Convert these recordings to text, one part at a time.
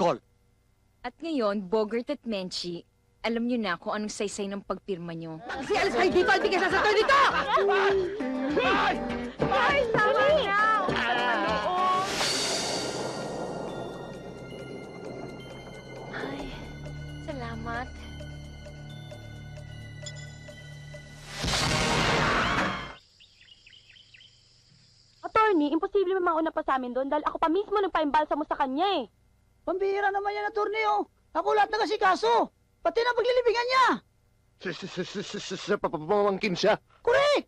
Call. At ngayon, Bogart at Menchie, alam niyo na kung anong saysay ng pagpirma niyo. Kasi alis kayo dito, hindi kayo sasakay dito! Ay, tama na! Ay, salamat. Attorney, imposible mauna pa sa amin doon dahil ako pa mismo nagpaimbalsa mo sa kanya eh. Pambihira naman yan, attorney, oh. Ako lahat nagасikaso. Pati na paglilibingan niya. Sa papamangkin siya. Correct!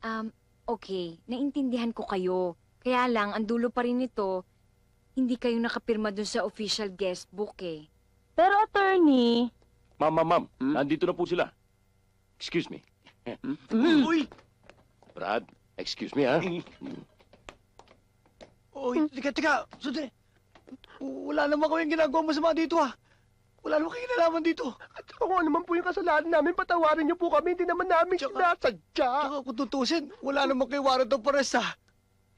Um, okay, naintindihan ko kayo. Kaya lang, ang dulo pa rin nito, hindi kayo nakapirma dun sa official guest book eh. Pero attorney, Ma'am, ma'am, ma'am. Hmm? Nandito na po sila. Excuse me. Uy! Brad, excuse me, ha? Uy, tika, tika. Sandali. Wala naman kami ginagawa masama dito, ha. Wala naman kayo kinalaman dito. At kung ano naman po yung kasalanan namin, patawarin niyo po kami. Hindi naman namin sinasadya. Tsaka kung tutusin, wala naman kayo warrant of arrest, ha.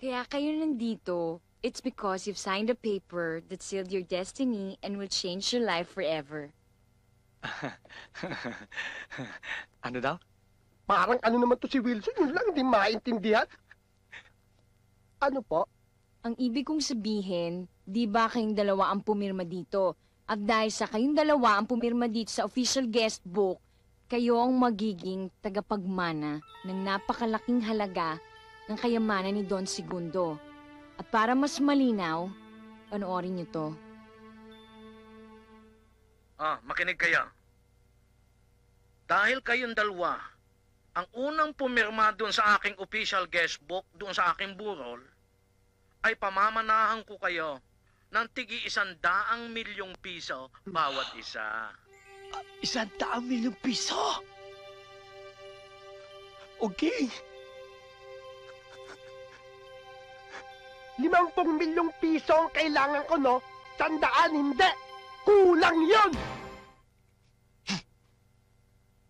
Kaya kayo nandito, it's because you've signed a paper that sealed your destiny and will change your life forever. ano daw? Parang ano naman to si Wilson, yun lang hindi maintindihan. Ano po? Ang ibig kong sabihin, di ba kayong dalawa ang pumirma dito? At dahil sa kayong dalawa ang pumirma dito sa official guest book, kayo ang magiging tagapagmana ng napakalaking halaga ng kayamanan ni Don Segundo. At para mas malinaw, panoorin niyo to. Ah, makinig kayo. Dahil kayong dalawa, ang unang pumirma doon sa aking official guest book, doon sa aking burol, ay pamamanahan ko kayo ng tigi isang daang milyong piso bawat isa. Isang daang milyong piso! Okay. Limampung milyong piso ang kailangan ko, no? Sandaan, hindi! Kulang yon!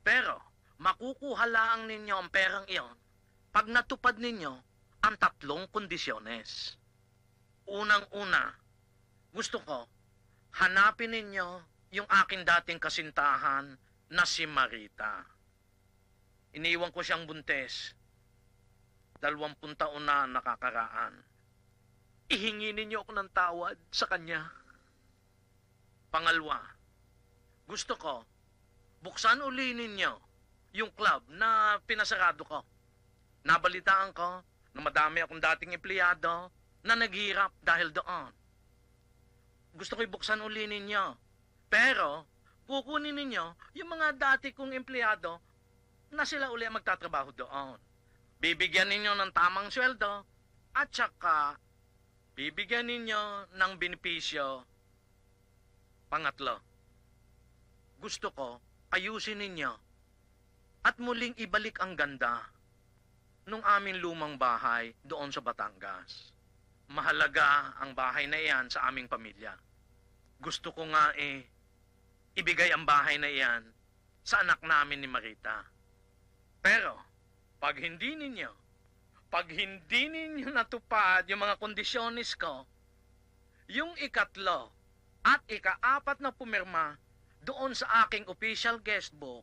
Pero, makukuha lang ninyo ang perang iyon pag natupad ninyo ang tatlong kondisyones. Unang-una, gusto ko, hanapin ninyo yung aking dating kasintahan na si Marita. Iniwan ko siyang buntes. Dalawampung taon na nakakaraan. Ihingi ninyo ako ng tawad sa kanya. Pangalwa, gusto ko, buksan uli ninyo yung club na pinasarado ko. Nabalitaan ko na madami akong dating empleyado na naghirap dahil doon. Gusto ko ibuksan uli ninyo. Pero, kukunin ninyo yung mga dati kong empleyado na sila uli ang magtatrabaho doon. Bibigyan ninyo ng tamang sweldo at saka bibigyan ninyo ng benepisyo. Pangatlo, gusto ko ayusin ninyo at muling ibalik ang ganda nung aming lumang bahay doon sa Batangas. Mahalaga ang bahay na iyan sa aming pamilya. Gusto ko nga eh, ibigay ang bahay na iyan sa anak namin ni Marita. Pero, pag hindi ninyo, pag hindi ninyo natupad yung mga kondisyonis ko, yung ikatlo at ikaapat na pumirma doon sa aking official guest book,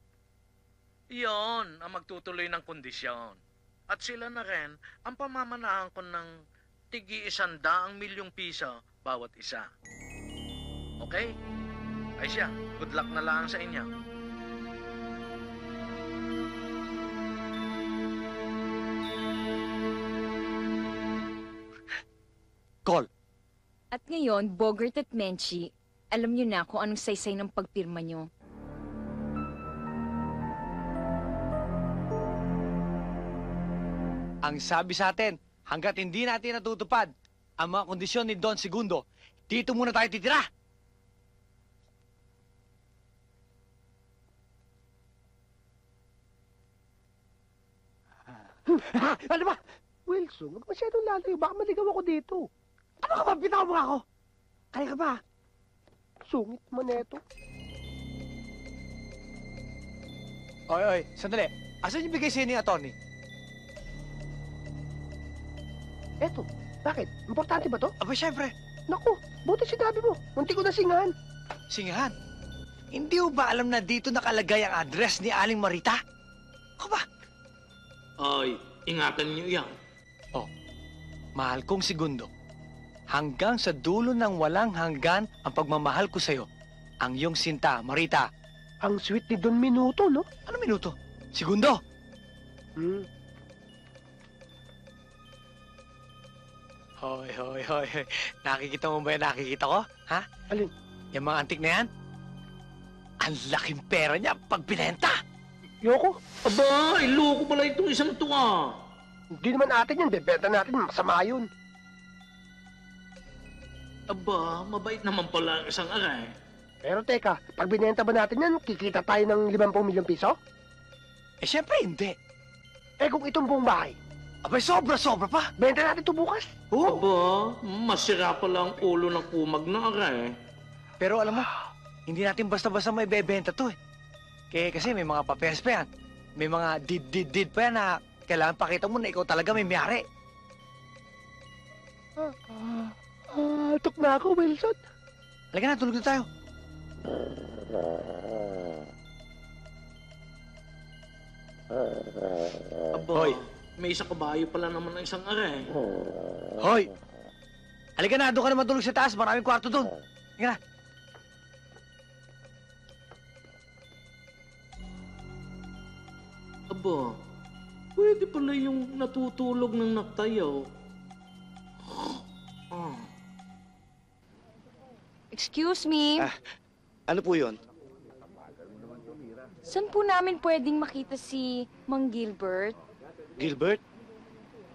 yon ang magtutuloy ng kondisyon. At sila na rin ang pamamanahan ko ng tigi isandaang milyong piso bawat isa. Okay? Ay siya, good luck na lang sa inyo. Call. At ngayon, Bogart at Menchie, alam niyo na kung anong saysay ng pagpirma niyo. Ang sabi sa atin, hanggat hindi natin natutupad ang mga kondisyon ni Don Segundo, dito muna tayo titira. ano ba? Wilson, huwag masyadong lalayo. Baka maligaw ako dito. Ano ka ba? Bitaw mo ako. Kaya ka ba? Sungit mo neto. Oy, oy, sandali. Asan yung bigay sa'yo ni attorney? Eto. Bakit? Importante ba to? Aba, syempre. Naku, buti sinabi mo. Munti ko na singahan. Singahan. Hindi mo ba alam na dito nakalagay ang address ni Aling Marita? Ako ba? Ay, ingatan niyo yan. Mahal kong segundo. Hanggang sa dulo ng walang hanggan ang pagmamahal ko sa'yo. Ang iyong sinta, Marita. Ang sweet ni Don Minuto, no? Ano minuto? Segundo. Hmm. Hoy, hoy, hoy, hoy. Nakikita mo ba yung nakikita ko? Ha? Alin? Yung mga antik na yan? Ang laking pera niya pag binenta. Yoko, Aba, iloko pala itong isang to ah. hindi naman atin yan. Bebenta natin. Masama yun. Aba, mabait naman pala ang isang aray. Pero teka, pag binenta ba natin yan, kikita tayo ng 50 milyong piso? Eh, syempre hindi. Eh kung itong buong bahay, Abay, sobra-sobra pa. benta natin ito bukas. Oo. Aba, masira pala ang ulo ng kumag na aray. Pero alam mo, hindi natin basta-basta may bebenta to eh. Kaya kasi may mga papeles pa yan. May mga did-did-did pa yan na kailangan pakita mo na ikaw talaga may mayari. Ah, ah, tok na ako, Wilson. Halika na, tulog na tayo. Aba, Hoy. May isang kabayo pala naman ang isang aray. Hoy! Halika na, doon ka na matulog sa taas. Maraming kwarto doon. Halika na. Aba, pwede pala yung natutulog ng naktayaw. Ah. Excuse me, Ah. Ano po yun? saan po namin pwedeng makita si Mang Gilbert? Gilbert?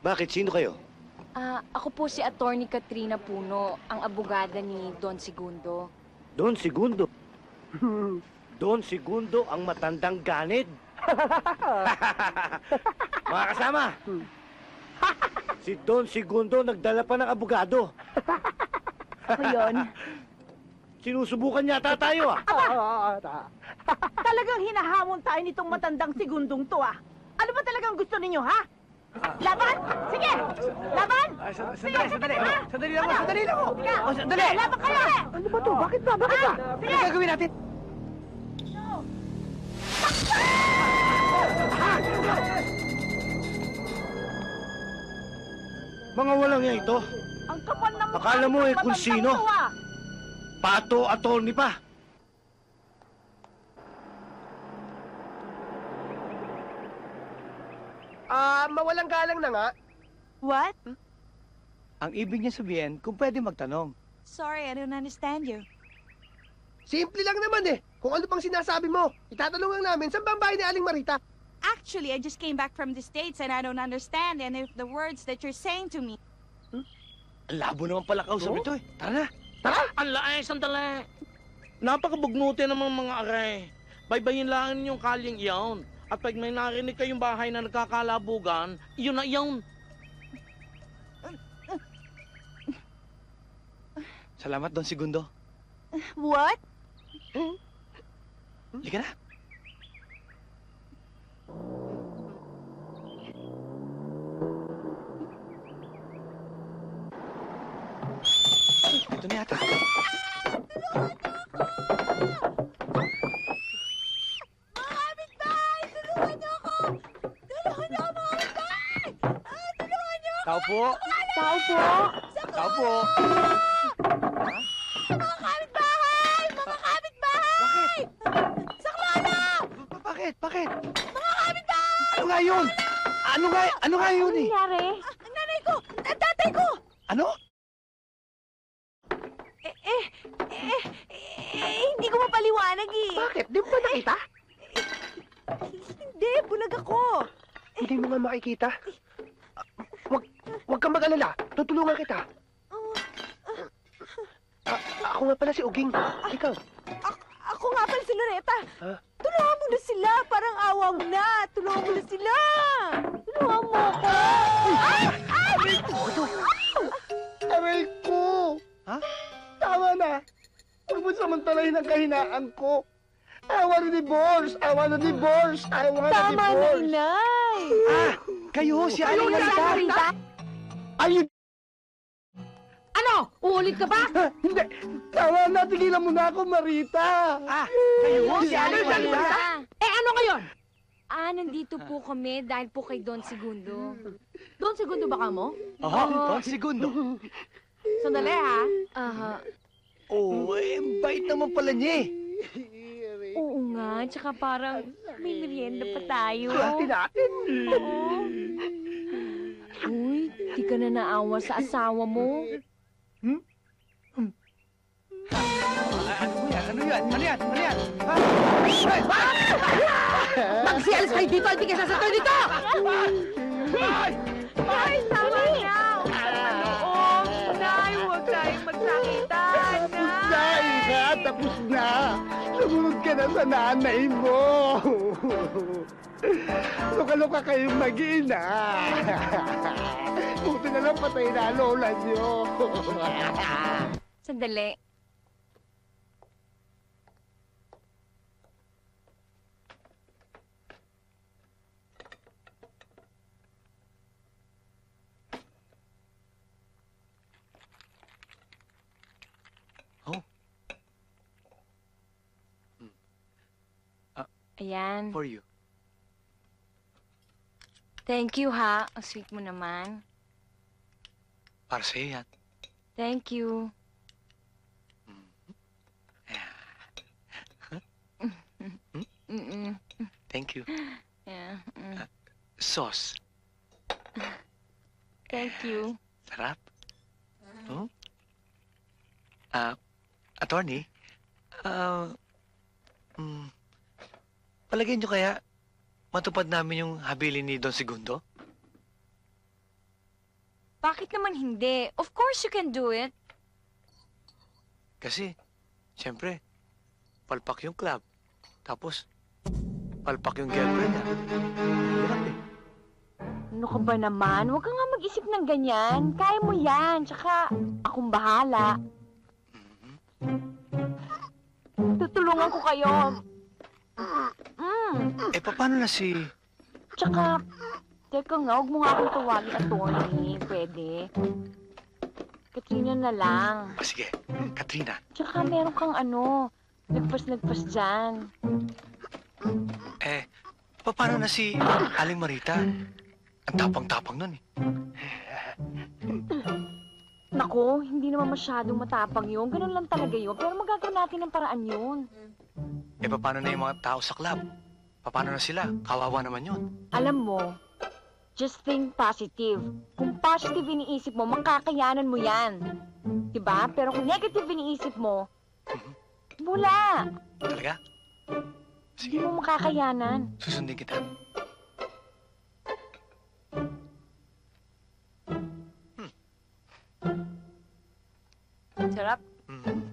Bakit? Sino kayo? Ah, ako po si Attorney Katrina Puno, ang abogada ni Don Segundo. Don Segundo. Don Segundo ang matandang ganid. Mga kasama, si Don Segundo nagdala pa ng abogado. Ako yun. Sinusubukan yata tayo ah. Talagang hinahamon tayo nitong matandang segundong to ah. Ano ba talagang gusto ninyo, ha? Laban? Sige! Laban! Sa- sandali, sandali. Sandali lang mo, Ano? sandali lang mo. Sige! Oh, sandali. Sige, laban kayo! ano ba to? Bakit ba? Bakit ba? Ano gagawin natin? Mga walang yan ito. Ang kapal ng mukha Akala mo nitong eh kung matandang sino? to, ah. Pato attorney pa. Ah, mawalang galang na nga. What? Ang ibig niya sabihin, kung pwede magtanong. Sorry, I don't understand you. Simple lang naman eh. Kung ano pang sinasabi mo, itatanong lang namin, saan ba ang bahay ni Aling Marita? Actually, I just came back from the States and I don't understand any of the words that you're saying to me. Ang labo naman pala kausap Oh? ito eh. Tara na. Ang laay, sandali. Napakabugnuti naman mga aray. Baybayin lang ninyong kalyeng iyon. At pag may narinig kayong bahay na nagkakalabugan, iyon na iyon. Salamat, Don Segundo. What? Halika na. Ito na yata. Tao po. Tao po? Tao po. Mga kapitbahay! Mga kapitbahay! Bakit? Saklana! Ba- Bakit? Bakit? Mga kapitbahay! Ano nga yun? Ano nga, ano nga yun eh? nangyari? Nanay ko! At tatay ko! Ano? Eh, eh, eh, eh, hindi ko mapaliwanag eh. Bakit? Di mo ba nakita? Hindi, bulag ako. Hindi mo nga makikita. Ah, Wag, wag kang mag-alala. Tutulungan kita. Ah, ako nga pala si Uging. Ikaw. A- ako nga pala si Loretta. Ha? Tulungan mo na sila. Parang awa mo na. Tulungan mo na sila. Tulungan mo ako. Ay! Ay! Aray ko! Ha? Tama na. Huwag mo samantalahin ang kahinaan ko. I want a divorce! I want a divorce! I want a Tama na, divorce! inay. Ah, kayo, si Aling Marita. Marita. Are Uulit ka ba? Hindi! Tama na, tigilan mo na ako, Marita! Ah, kayo si Aling Marita. Ah, Eh ano ngayon? ah, nandito po kami dahil po kay Don Segundo. Doon segundo ba ka mo? Oo, oh, segundo. Sandali ha. Aha. Oo, oh, eh, bait naman pala niya eh. Oo nga, tsaka parang may merienda pa tayo. Suwerte natin! Oo. Uy, di ka na naawa sa asawa mo. Ah, ano yan? Ano yan? Ano yan? Ano yan? Ha? Magsialis kayo dito! Hindi ka sasakay dito! Ay, tama na! Manood! Nay, huwag tayong magsakitan, Tapos na, Ina! Tapos na! Sumunod ka na sa nanay mo! Luka-luka kayong mag-ina! Buti na lang patay na lola niyo! Sandali. Oh. Ayan. For you. Thank you ha. Ang sweet mo naman. Para sa'yo yan. Thank you. Mm-mm. Thank you. Yeah. mm. Sauce. Thank you. Sarap. Oh? Ah, attorney? Ah, mm, palagay niyo kaya matupad namin yung habilin ni Don Segundo? Bakit naman hindi? Of course you can do it. Kasi, siyempre, palpak yung club. Tapos, palpak yung girlfriend niya. Hirap eh. Ano ka ba naman? Huwag ka nga mag-isip ng ganyan. Kaya mo yan. Tsaka, akong bahala. Tutulungan ko kayo. Mm. Eh, paano na si... Tsaka, teka nga, huwag mo nga akong tawagin attorney. Pwede. Katrina na lang. Ah, sige, Katrina. Tsaka meron kang ano, nagpas-nagpas dyan. Eh, paano na si Aling Marita? Ang tapang-tapang nun eh. Nako, hindi naman masyadong matapang yun. Ganun lang talaga yun. Pero magagawa natin ng paraan yun. Eh, paano na yung mga tao sa club? Paano na sila? Kawawa naman yun. Alam mo, just think positive. Kung positive iniisip mo, makakayanan mo yan. Diba? Pero kung negative iniisip mo, wala. Talaga? Hindi Sige, mo makakayanan. susundin kita. Sarap. Mm.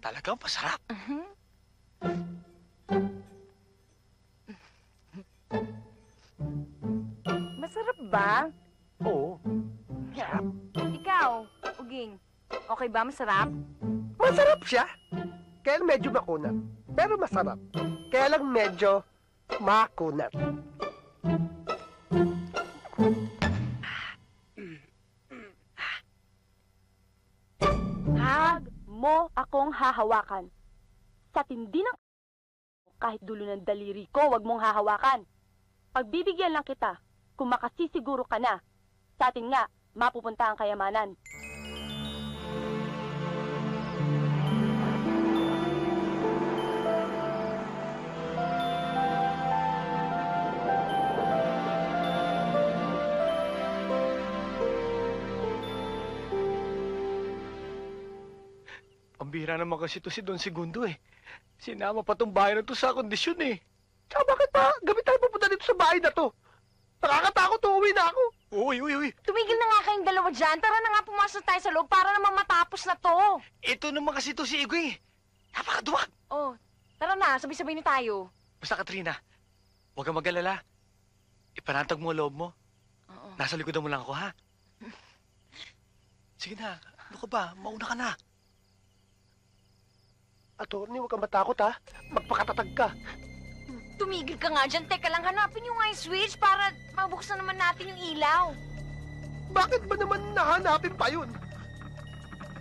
Talagang masarap. Masarap ba? Oo. Ikaw, Uging, okay ba? Masarap? Masarap siya. Kaya lang medyo makunat. Pero masarap. Kaya lang medyo makunat. Hag mo akong hahawakan. Sa tindi ng kahit dulo ng daliri ko, wag mong hahawakan. Pagbibigyan lang kita kung makasisiguro ka na. Sa atin nga, mapupunta ang kayamanan. Pambira naman kasi to si Don Segundo eh. Sinama pa tong bahay na to sa kondisyon eh. Tsaka bakit pa gabi tayo pupunta dito sa bahay na to? Nakakatakot, uuwi na ako. Uy, uy, uy. Tumigil na nga kayong dalawa dyan. Tara na nga pumasok tayo sa loob para naman matapos na to. Ito naman kasi to si Igoy. Napakaduwag. Oh, tara na. Sabay-sabay na tayo. Basta Katrina, huwag kang mag-alala. Ipanatag mo ang loob mo. Oo. Nasa likodan mo lang ako, ha? Sige na. Ano ka ba? Mauna ka na. Attorney, huwag kang matakot ha. Magpakatatag ka. Tumigil ka nga dyan. Teka lang, hanapin yung nga yung switch para mabuksan naman natin yung ilaw. Bakit ba naman nahanapin pa yun?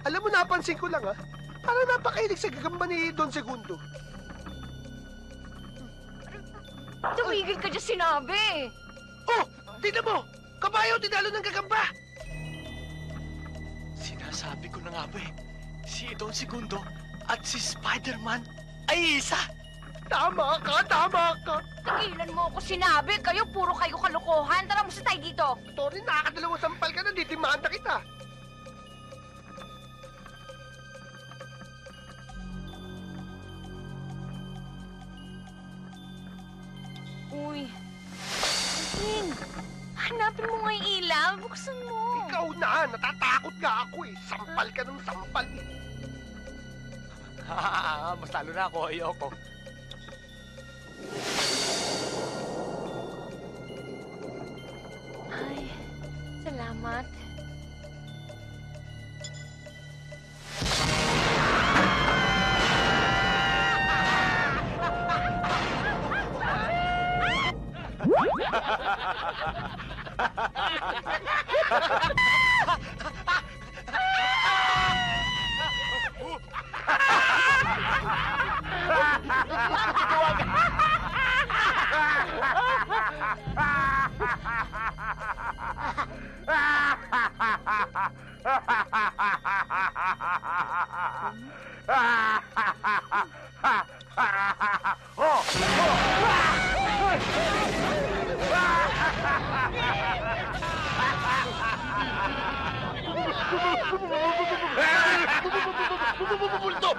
Alam mo, napansin ko lang, ha? Parang napakailig sa gagamba ni Don Segundo. Tumigil ka dyan sinabi. Oh! Tignan mo! Kabayo, tinalo ng gagamba! Sinasabi ko na nga ba eh, si Don Segundo at si Spider-Man ay isa. Tama ka, tama ka! Tigilan mo ako sinabi. Kayo, puro kayo kalokohan. Tara, musta tayo dito. Tori, nakakadalawang sampal ka na, ditimanda kita. Uy. King, hanapin mo nga yung ilaw. Buksan mo. Ikaw na, natatakot nga ako eh. Sampal ka ng sampal eh. Mas lalo na ako, ayoko. Ah! Bulto!